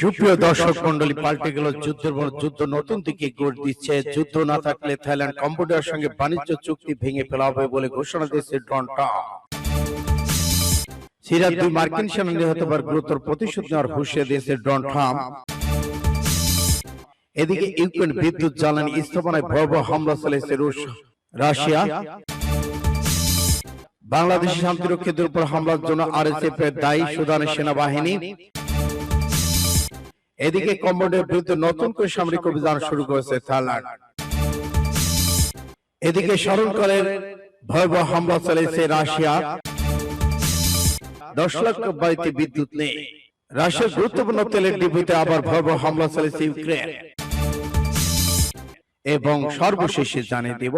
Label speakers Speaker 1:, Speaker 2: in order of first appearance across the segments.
Speaker 1: সুপ্রিয় দর্শক মন্ডলী পাল্টে গেল যুদ্ধের যুদ্ধ নতুন দিকে গড় দিচ্ছে যুদ্ধ না থাকলে থাইল্যান্ড কম্বোডিয়ার সঙ্গে বাণিজ্য চুক্তি ভেঙে ফেলা হবে বলে ঘোষণা দিয়েছে ডনটা সিরিয়ার দুই মার্কিন সেনা নিহত হওয়ার গুরুতর প্রতিশোধ নেওয়ার হুঁশিয়ে দিয়েছে ডন ট্রাম্প এদিকে ইউক্রেন বিদ্যুৎ জ্বালানি স্থাপনায় ভয়াবহ হামলা চালিয়েছে রুশ রাশিয়া বাংলাদেশ শান্তিরক্ষীদের উপর হামলার জন্য আরএসএফ এর দায়ী সুদানের সেনাবাহিনী এদিকে কম্বোডের বিরুদ্ধে নতুন করে সামরিক অভিযান শুরু করেছে থাইল্যান্ড এদিকে স্মরণ স্মরণকরের ভয়াবহ হামলা চালিয়েছে রাশিয়া দশ লক্ষ বাড়িতে বিদ্যুৎ নেই রাশিয়ার গুরুত্বপূর্ণ তেলের ডিপুতে আবার ভয়াবহ হামলা চালিয়েছে ইউক্রেন এবং সর্বশেষে জানিয়ে দেব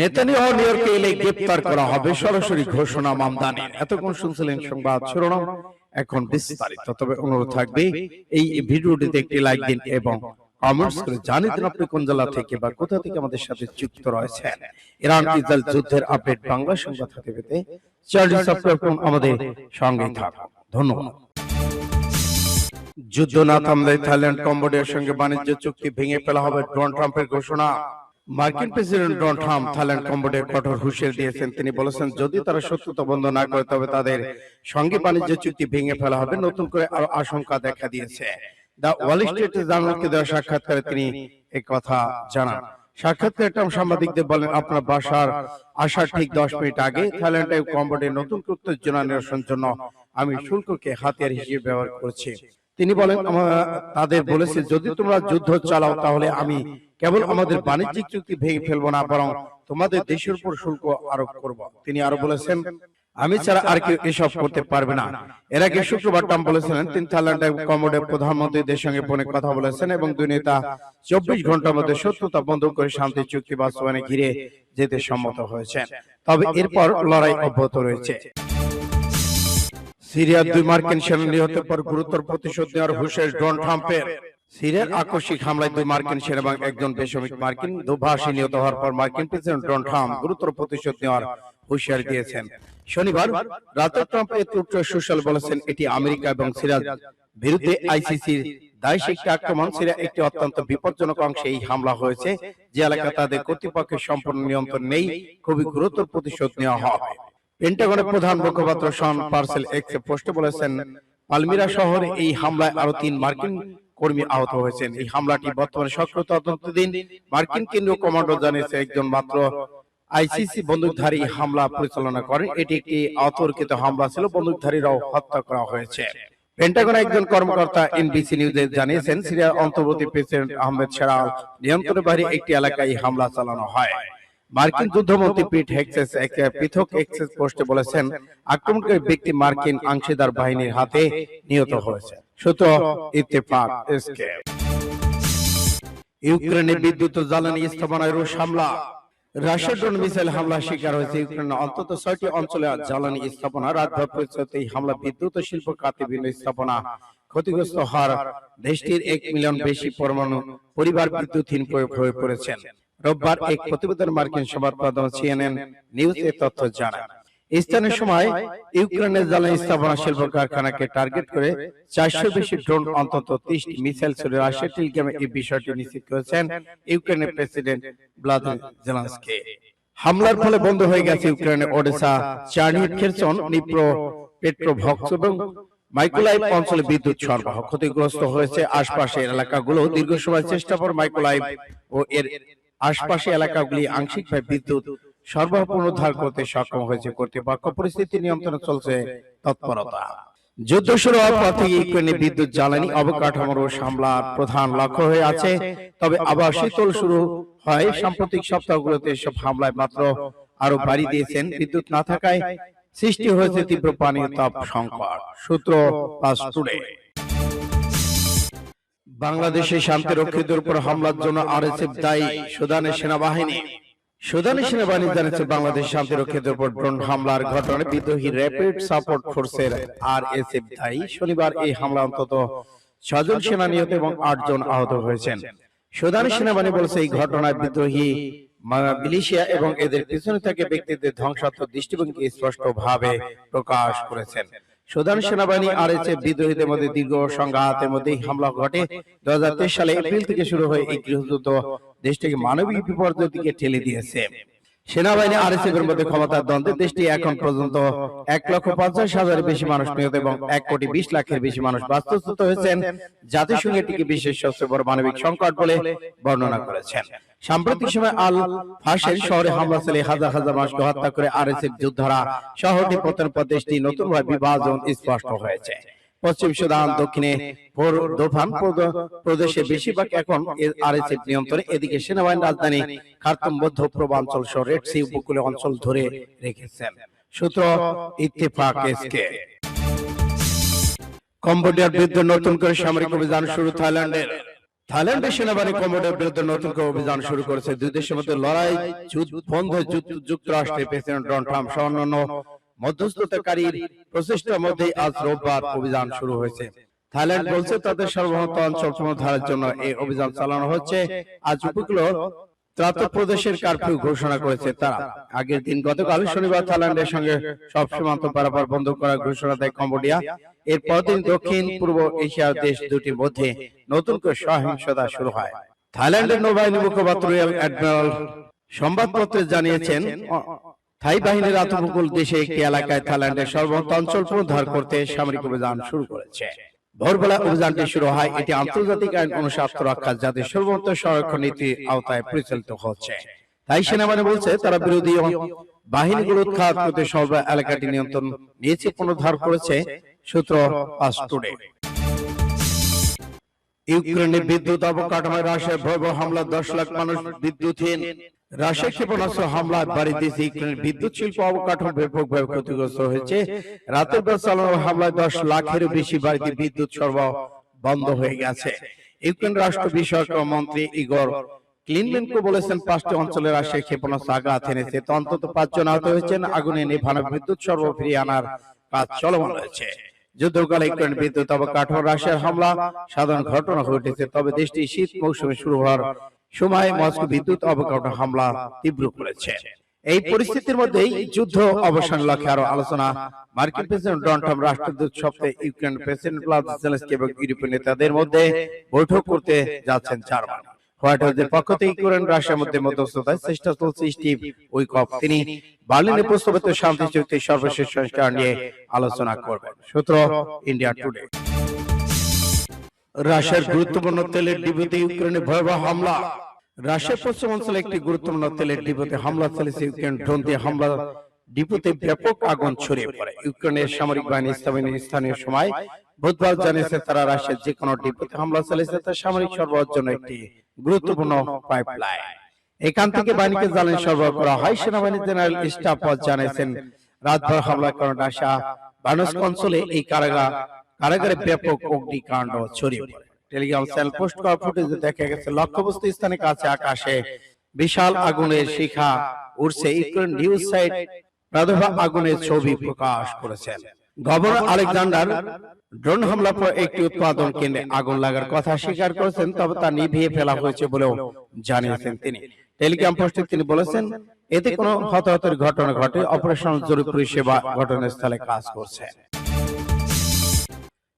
Speaker 1: নেতানিয়াহু নিউইয়র্কে এলে গ্রেফতার করা হবে সরাসরি ঘোষণা মামদানি এতক্ষণ শুনছিলেন সংবাদ শিরোনাম এখন বিস্তারিত তবে অনুরোধ থাকবে এই ভিডিওটিতে একটি লাইক দিন এবং কমেন্টস করে জানিয়ে দিন আপনি কোন জেলা থেকে বা কোথা থেকে আমাদের সাথে যুক্ত রয়েছেন ইরান ইসরায়েল যুদ্ধের আপডেট বাংলা সংবাদ পেতে চ্যানেলটি সাবস্ক্রাইব করুন আমাদের সঙ্গে থাকুন ধন্যবাদ যুদ্ধ না থামলে থাইল্যান্ড কম্বোডিয়ার সঙ্গে বাণিজ্য চুক্তি ভেঙে ফেলা হবে ডোনাল্ড ট্রাম্পের ঘোষণা মার্কিন president Donald Trump Thailand Cambodia কঠোর হুঁশিয়ারি দিয়েছেন তিনি বলেছেন যদি তারা শত্রুতা বন্ধ না করে তবে তাদের সঙ্গে বাণিজ্য চুক্তি ভেঙে ফেলা হবে নতুন করে আরো আশঙ্কা দেখা দিয়েছে দা ওয়াল স্ট্রিট জার্নালকে দেওয়া সাক্ষাৎকারে তিনি এই কথা জানান সাক্ষাৎকারে ট্রাম্প সাংবাদিকদের বলেন আপনার বাসার আসার ঠিক দশ মিনিট আগে থাইল্যান্ডে কম্বোডিয়া নতুন উত্তেজনা নিরসনের জন্য আমি শুল্ককে হাতিয়ার হিসেবে ব্যবহার করছি তিনি বলেন তাদের বলেছে যদি তোমরা যুদ্ধ চালাও তাহলে আমি কেবল আমাদের বাণিজ্যিক চুক্তি ভেঙে ফেলবো না বরং তোমাদের দেশের উপর শুল্ক আরোপ করব তিনি আরো বলেছেন আমি ছাড়া আর কেউ এসব করতে পারবে না এর আগে শুক্রবার ট্রাম্প বলেছিলেন তিনি থাইল্যান্ডের কমোডে প্রধানমন্ত্রী দেশের সঙ্গে অনেক কথা বলেছেন এবং দুই নেতা চব্বিশ ঘন্টার মধ্যে শত্রুতা বন্ধ করে শান্তি চুক্তি বাস্তবায়নে ঘিরে যেতে সম্মত হয়েছেন তবে এরপর লড়াই অব্যাহত রয়েছে সিরিয়ার দুই মার্কিন সেনা নিহত পর গুরুতর প্রতিশোধ নেওয়ার হুশের ডোনাল্ড ট্রাম্পের সিরিয়ার আকস্মিক হামলায় দুই মার্কিন সেনা এবং একজন বেসামরিক মার্কিন দুভাষী নিহত হওয়ার পর মার্কিন প্রেসিডেন্ট ডোনাল্ড ট্রাম্প গুরুতর প্রতিশোধ নেওয়ার হুশিয়ার দিয়েছেন শনিবার রাতে ট্রাম্প এ টুইটার সোশ্যাল বলেছেন এটি আমেরিকা এবং সিরিয়ার বিরুদ্ধে আইসিসির দায়েশ একটি আক্রমণ সিরিয়া একটি অত্যন্ত বিপজ্জনক অংশে এই হামলা হয়েছে যে এলাকা তাদের কর্তৃপক্ষের সম্পূর্ণ নিয়ন্ত্রণ নেই খুবই গুরুতর প্রতিশোধ নেওয়া হবে পেন্টাগনের প্রধান মুখপাত্র শন পার্সেল এক্স পোস্টে বলেছেন পালমিরা শহরে এই হামলায় আরো তিন মার্কিন কর্মী আহত হয়েছেন এই হামলাটি বর্তমানে সক্রিয় তদন্তাধীন মার্কিন কেন্দ্রীয় কমান্ডার জানিয়েছে একজন মাত্র আইসিসি বন্দুকধারী হামলা পরিচালনা করেন এটি একটি অতর্কিত হামলা ছিল বন্দুকধারীরাও হত্যা করা হয়েছে পেন্টাগন একজন কর্মকর্তা এনবিসি নিউজে জানিয়েছেন সিরিয়ার অন্তর্বর্তী প্রেসিডেন্ট আহমেদ শেরাল নিয়ন্ত্রণের বাইরে একটি এলাকায় হামলা চালানো হয় মার্কিন যুদ্ধমন্ত্রী পিট হেক্সেস এক পৃথক এক্সেস পোস্টে বলেছেন আক্রমণকারী ব্যক্তি মার্কিন অংশীদার বাহিনীর হাতে নিহত হয়েছে সুতো ইত্তেফাক এসকে ইউক্রেনে বিদ্যুৎ জ্বালানি স্থাপনায় রুশ হামলা রাশিয়ার ড্রোন মিসাইল হামলা শিকার হয়েছে ইউক্রেনের অন্তত ছয়টি অঞ্চলে জ্বালানি স্থাপনা রাতভর পর্যন্ত এই হামলা বিদ্যুৎ শিল্প কাতে বিভিন্ন স্থাপনা ক্ষতিগ্রস্ত হওয়ার দেশটির এক মিলিয়ন বেশি পরমাণু পরিবার বিদ্যুৎহীন প্রয়োগ হয়ে পড়েছেন রোববার এক প্রতিবেদন মার্কিন সংবাদপত্র সিএনএন নিউজ এ তথ্য জানায় স্থানীয় সময় ইউক্রেনের জ্বালানি স্থাপনা শিল্প কারখানাকে টার্গেট করে চারশো বেশি ড্রোন অন্তত ত্রিশটি মিসাইল ছুড়ে রাশিয়া টেলিগ্রামে এই বিষয়টি নিশ্চিত করেছেন ইউক্রেনের প্রেসিডেন্ট ভ্লাদিমির জেলান্সকি হামলার ফলে বন্ধ হয়ে গেছে ইউক্রেনের ওডেসা চার্নিট খেরসন নিপ্রো পেট্রোভক্স এবং মাইকোলাইভ অঞ্চলে বিদ্যুৎ সরবরাহ ক্ষতিগ্রস্ত হয়েছে আশপাশের এলাকাগুলো দীর্ঘ সময় চেষ্টা পর মাইকোলাইভ ও এর আশপাশে এলাকাগুলি আংশিকভাবে বিদ্যুৎ সরবরাহ পুনরুদ্ধার করতে সক্ষম হয়েছে কর্তৃপক্ষ পরিস্থিতি নিয়ন্ত্রণে চলছে তৎপরতা যুদ্ধ শুরু হওয়ার পর থেকে ইউক্রেনে বিদ্যুৎ জ্বালানি অবকাঠামোর সামলার প্রধান লক্ষ্য হয়ে আছে তবে আবার শীতল শুরু হয় সাম্প্রতিক সপ্তাহগুলোতে এসব হামলায় মাত্র আরো বাড়ি দিয়েছেন বিদ্যুৎ না থাকায় সৃষ্টি হয়েছে তীব্র পানীয় তাপ সংকট সূত্র পাস টুডে বাংলাদেশে শান্তি রক্ষীদের উপর হামলার জন্য আর এস এফ দায়ী সুদানের সেনাবাহিনী সুদানের সেনাবাহিনী জানিয়েছে বাংলাদেশ শান্তি রক্ষীদের উপর ড্রোন হামলার ঘটনায় বিদ্রোহী র্যাপিড সাপোর্ট ফোর্সের আর এস এফ দায়ী শনিবার এই হামলা অন্তত ছজন সেনা নিহত এবং আটজন আহত হয়েছেন সুদানের সেনাবাহিনী বলছে এই ঘটনায় বিদ্রোহী মিলিশিয়া এবং এদের পিছনে থাকা ব্যক্তিদের ধ্বংসাত্মক দৃষ্টিভঙ্গি স্পষ্টভাবে প্রকাশ করেছেন সুদান সেনাবাহিনী আর এস এফ বিদ্রোহীদের মধ্যে দীর্ঘ সংঘাতের মধ্যে হামলা ঘটে দু সালে এপ্রিল থেকে শুরু হয়ে এই গৃহযুদ্ধ দেশটিকে মানবিক বিপর্যয়ের দিকে ঠেলে দিয়েছে সেনাবাহিনী আরএসএফ এর মধ্যে ক্ষমতার দ্বন্দ্বে দেশটি এখন পর্যন্ত এক লক্ষ পঞ্চাশ হাজারের বেশি মানুষ নিহত এবং এক কোটি বিশ লাখের বেশি মানুষ বাস্তুচ্যুত হয়েছেন জাতিসংঘ এটিকে বিশেষ সবচেয়ে বড় মানবিক সংকট বলে বর্ণনা করেছেন সাম্প্রতিক সময় আল ফাশের শহরে হামলা চলে হাজার হাজার মানুষকে হত্যা করে আর এস এফ যোদ্ধারা শহরটি পতন পর দেশটি নতুনভাবে বিভাজন স্পষ্ট হয়েছে পশ্চিম সুদান দক্ষিণে প্রদেশে বেশিরভাগ এখন আরএসএফ নিয়ন্ত্রণে এদিকে সেনাবাহিনী রাজধানী খার্তম বৌদ্ধ প্রবাঞ্চল সহ রেড সি উপকূলে অঞ্চল ধরে রেখেছেন সূত্র ইত্তেফাক এসকে কম্বোডিয়ার বিরুদ্ধে নতুন করে সামরিক অভিযান শুরু থাইল্যান্ডের থাইল্যান্ডের সেনাবাহিনী কম্বোডিয়ার বিরুদ্ধে নতুন করে অভিযান শুরু করেছে দুই দেশের মধ্যে লড়াই বন্ধ যুক্তরাষ্ট্রের প্রেসিডেন্ট ডোনাল্ড ট্রাম্প সহ অন্যান্য মধ্যস্থতাকারীর প্রচেষ্টার মধ্যে আজ রোববার অভিযান শুরু হয়েছে থাইল্যান্ড বলছে তাদের অঞ্চল পুনরুদ্ধারের জন্য এই অভিযান চালানো হচ্ছে আজ উপকূল প্রদেশের কারফিউ ঘোষণা করেছে তারা আগের দিন গতকাল শনিবার থাইল্যান্ডের সঙ্গে সব সীমান্ত পারাপার বন্ধ করার ঘোষণা দেয় কম্বোডিয়া এর পরদিন দক্ষিণ পূর্ব এশিয়ার দেশ দুটির মধ্যে নতুন করে সহিংসতা শুরু হয় থাইল্যান্ডের নৌবাহিনী মুখপাত্র রিয়াল অ্যাডমিরাল সংবাদপত্রে জানিয়েছেন থাই বাহিনীর আত্মমুকুল দেশে একটি এলাকায় থাইল্যান্ডের সর্বত অঞ্চল পুনরুদ্ধার করতে সামরিক অভিযান শুরু করেছে ভোরবেলা অভিযানটি শুরু হয় এটি আন্তর্জাতিক আইন অনুসার রক্ষা জাতির সর্বত্র সংরক্ষণ নীতি আওতায় পরিচালিত হচ্ছে তাই সেনাবাহিনী বলছে তারা বিরোধী বাহিনীগুলো উৎখাত করতে সর্ব এলাকাটি নিয়ন্ত্রণ নিয়েছে পুনরুদ্ধার করেছে সূত্র পাস টুডে ইউক্রেনে বিদ্যুৎ অবকাঠামোয় রাশিয়ার ভয়াবহ হামলা দশ লাখ মানুষ বিদ্যুৎহীন রাশিয়া ক্ষেপণাস্ত্র হামলায় বাড়িতে ইউক্রেনের বিদ্যুৎ শিল্প অবকাঠামো ব্যাপকভাবে ক্ষতিগ্রস্ত হয়েছে রাতের বেলা চালানো হামলায় দশ লাখেরও বেশি বাড়িতে বিদ্যুৎ সরবরাহ বন্ধ হয়ে গেছে ইউক্রেন রাষ্ট্র বিষয়ক মন্ত্রী ইগর বলেছেন পাঁচটি অঞ্চলে রাশিয়া ক্ষেপণাস্ত্র আঘাত এনেছে অন্তত পাঁচজন আহত হয়েছেন আগুনে বিদ্যুৎ সরবরাহ ফিরিয়ে আনার কাজ চলমান রয়েছে যুদ্ধকালে ইউক্রেন বিদ্যুৎ অবকাঠামো রাশিয়ার হামলা সাধারণ ঘটনা ঘটেছে তবে দেশটি শীত মৌসুমে শুরু হওয়ার সময় মস্কো বিদ্যুৎ অবকাঠ হামলা তীব্র করেছে এই পরিস্থিতির মধ্যেই যুদ্ধ অবসান লক্ষ্যে আরো আলোচনা মার্কিন প্রেসিডেন্ট ডোনাল্ড ট্রাম্প রাষ্ট্রদূত সপ্তাহে ইউক্রেন প্রেসিডেন্ট ভ্লাদিমির জেলেনস্কি এবং ইউরোপীয় নেতাদের মধ্যে বৈঠক করতে যাচ্ছেন জার্মান হোয়াইট হাউসের পক্ষ থেকে ইউক্রেন রাশিয়ার মধ্যে মধ্যস্থতায় চেষ্টা চলছে স্টিভ উইকফ তিনি বার্লিনে প্রস্তাবিত শান্তি চুক্তির সর্বশেষ সংস্কার নিয়ে আলোচনা করবেন সূত্র ইন্ডিয়া টুডে রাশিয়ার গুরুত্বপূর্ণ তেলের ডিবিতে ইউক্রেনে ভয়াবহ হামলা রাশিয়ার পশ্চিম অঞ্চলে একটি গুরুত্বপূর্ণ তেলের ডিপোতে হামলা চালিয়েছে ইউক্রেন ড্রোন দিয়ে হামলা ডিপোতে ব্যাপক আগুন ছড়িয়ে পড়ে ইউক্রেনের সামরিক বাহিনী স্থানীয় সময় বুধবার জানিয়েছে তারা রাশিয়ার যে কোনো ডিপোতে হামলা চালিয়েছে তার সামরিক সরবরাহের জন্য একটি গুরুত্বপূর্ণ পাইপলাইন এখান থেকে বাহিনীকে জ্বালানি সরবরাহ করা হয় সেনাবাহিনী জেনারেল স্টাফ জানিয়েছেন রাতভর হামলা কারণে রাশিয়া বানস অঞ্চলে এই কারাগার কারাগারে ব্যাপক অগ্নিকাণ্ড ছড়িয়ে পড়ে টেলিগ্রাম চ্যানেল পোস্ট করা ফুটেজে দেখা গেছে লক্ষ্যবস্তু স্থানে কাছে আকাশে বিশাল আগুনের শিখা উড়ছে ইউক্রেন নিউজ সাইট প্রাদুর্ভাব আগুনের ছবি প্রকাশ করেছেন গভর্নর আলেকজান্ডার ড্রোন হামলার পর একটি উৎপাদন কেন্দ্রে আগুন লাগার কথা স্বীকার করেছেন তবে তা নিভিয়ে ফেলা হয়েছে বলেও জানিয়েছেন তিনি টেলিগ্রাম পোস্টে তিনি বলেছেন এতে কোনো হতাহতের ঘটনা ঘটে অপারেশন জরুরি পরিষেবা ঘটনাস্থলে কাজ করছে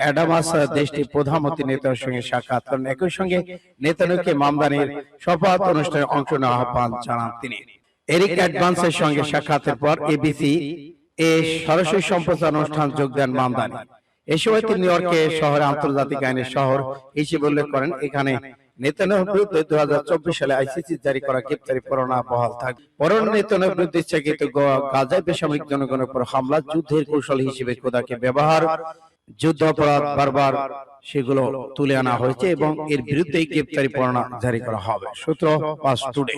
Speaker 1: অ্যাডামাস দেশটির প্রধানমন্ত্রী নেতার সঙ্গে সাক্ষাৎ করেন একই সঙ্গে নেতানুকে মামদানির শপথ অনুষ্ঠানে অংশ নেওয়া আহ্বান জানান তিনি এরিক অ্যাডভান্সের সঙ্গে সাক্ষাতের পর এবিসি এ সরাসরি সম্প্রচার অনুষ্ঠান যোগ দেন মামদানি এ সময় তিনি নিউ শহরে আন্তর্জাতিক আইনের শহর হিসেবে উল্লেখ করেন এখানে নেতানিয়াহুর বিরুদ্ধে হাজার চব্বিশ সালে আইসিসি জারি করা গ্রেপ্তারি পরোয়ানা বহাল থাকবে পরোয়ানা নেতানিয়াহুর বিরুদ্ধে ইচ্ছাকৃত গাজায় বেসামরিক জনগণের উপর হামলা যুদ্ধের কৌশল হিসেবে ব্যবহার যুদ্ধ অপরাধ বারবার সেগুলো তুলে আনা হয়েছে এবং এর বিরুদ্ধেই গ্রেপ্তারি পরোয়ানা জারি করা হবে সূত্র পাস টুডে